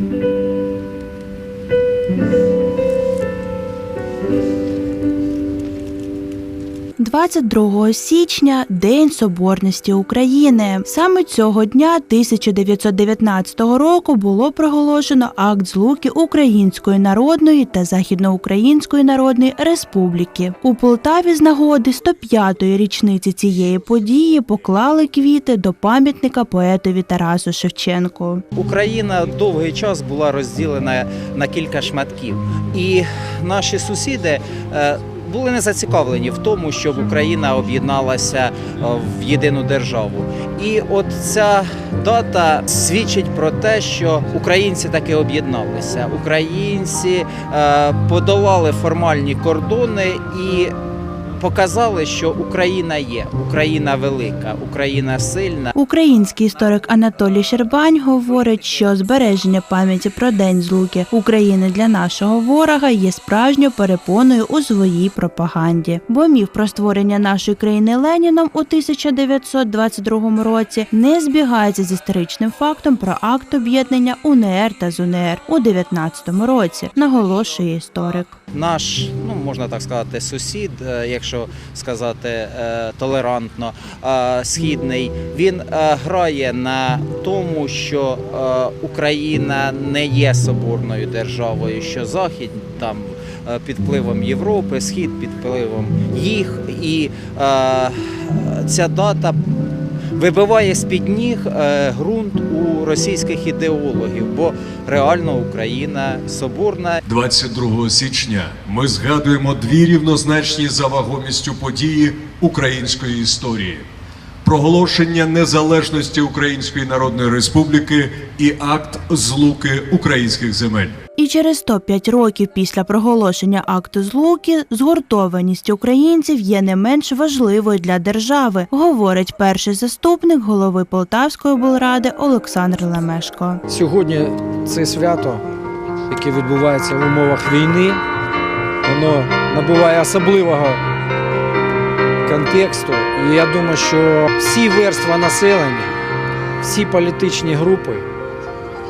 Mm-hmm. «22 січня День Соборності України. Саме цього дня 1919 року було проголошено акт злуки Української Народної та Західноукраїнської Народної Республіки. У Полтаві з нагоди 105-ї річниці цієї події поклали квіти до пам'ятника поетові Тарасу Шевченку. Україна довгий час була розділена на кілька шматків, і наші сусіди. Були не зацікавлені в тому, щоб Україна об'єдналася е, в єдину державу. І от ця дата свідчить про те, що українці таки об'єдналися. Українці е, подолали формальні кордони і показали, що Україна є, Україна велика, Україна сильна. Український історик Анатолій Щербань говорить, що збереження пам'яті про День злуки України для нашого ворога є справжньою перепоною у своїй пропаганді. Бо міф про створення нашої країни Леніном у 1922 році не збігається з історичним фактом про акт об'єднання УНР та ЗУНР у 19 році, наголошує історик. Наш, ну можна так сказати, сусід, е, якщо сказати е, толерантно, е, східний, він е, грає на тому, що Україна не є соборною державою, що Захід там під впливом Європи, Схід під впливом їх, і ця дата. Вибиває з-під ніг е, ґрунт у російських ідеологів, бо реально Україна соборна. 22 січня ми згадуємо дві рівнозначні за вагомістю події української історії: проголошення незалежності Української Народної Республіки і акт злуки українських земель. І через 105 років після проголошення акту злуки згуртованість українців є не менш важливою для держави, говорить перший заступник голови Полтавської облради Олександр Лемешко. Сьогодні це свято, яке відбувається в умовах війни, воно набуває особливого контексту. І я думаю, що всі верства населення, всі політичні групи,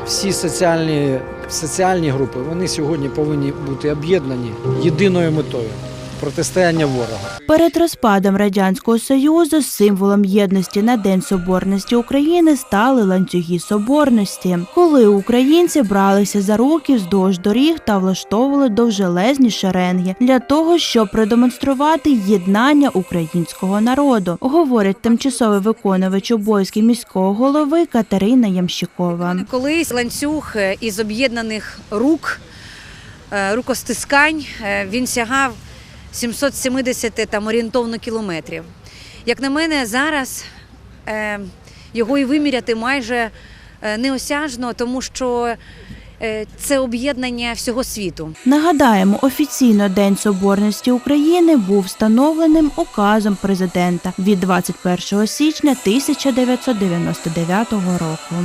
всі соціальні, соціальні групи, вони сьогодні повинні бути об'єднані єдиною метою протистояння ворога. Перед розпадом радянського союзу символом єдності на День Соборності України стали ланцюги соборності, коли українці бралися за руки вздовж доріг та влаштовували довжелезні шеренги для того, щоб продемонструвати єднання українського народу, говорить тимчасовий виконувач обов'язків міського голови Катерина Ямщикова. Колись ланцюг е, із об'єднаних рук, е, рукостискань, е, він сягав 770 там орієнтовно кілометрів. Як на мене, зараз е, його і виміряти майже е, неосяжно, тому що е, це об'єднання всього світу. Нагадаємо, офіційно День Соборності України був встановленим указом президента від 21 січня 1999 року.